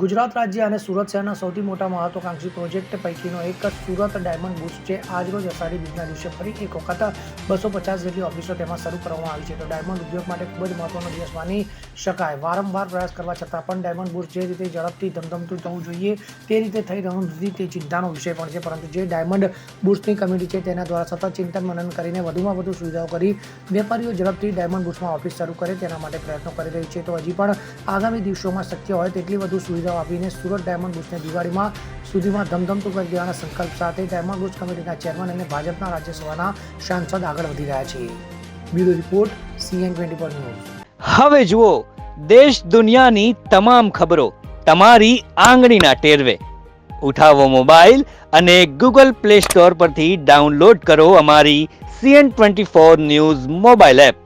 ગુજરાત રાજ્ય અને સુરત શહેરના સૌથી મોટા મહત્વાકાંક્ષી પ્રોજેક્ટ પૈકીનો એક સુરત ડાયમંડ બુસ્ટ છે. આજરોજ અષાઢી બીજના દિવસે ફરી એક વખત બસો પચાસ જેટલી ઓફિસો તેમાં શરૂ કરવામાં આવી છે. તો ડાયમંડ ઉદ્યોગ માટે ખૂબ જ મહત્વનો દિવસ માની શકાય. વારંવાર પ્રયાસ કરવા છતાં પણ ડાયમંડ બુસ્ટ જે રીતે ઝડપથી ધમધમતું થવું જોઈએ, તે રીતે થઈ રહ્યું નથી, તે ચિંતાનો વિષય પણ છે. પરંતુ જે ડાયમંડ બુસ્ટની કમિટી છે તેના દ્વારા સતત ચિંતન મનન કરીને વધુમાં વધુ સુવિધાઓ કરી વેપારીઓ ઝડપથી ડાયમંડ બુસ્ટમાં ઓફિસ શરૂ કરે તેના માટે પ્રયત્નો કરી રહી છે. તો હજી પણ આગામી દિવસોમાં શક્ય હોય તેટલી વધુ સુવિધાઓ આપીને સુરત ડાયમંડ બુસ્ટને દિવાળીમાં સુધીમાં ધમધમતું કરી દેવાના સંકલ્પ સાથે ડાયમંડ બુસ્ટ કમિટીના ચેરમેન અને ભાજપના રાજ્યસભાના સાંસદ આગળ વધી રહ્યા છે. Bureau report, CN twenty four news. હવે જુઓ, દેશ દુનિયાની તમામ ખબરો તમારી આંગળીના ટેરવે. ઉઠાવો મોબાઈલ અને ગૂગલ પ્લે સ્ટોર પરથી ડાઉનલોડ કરો અમારી CN twenty four news mobile app.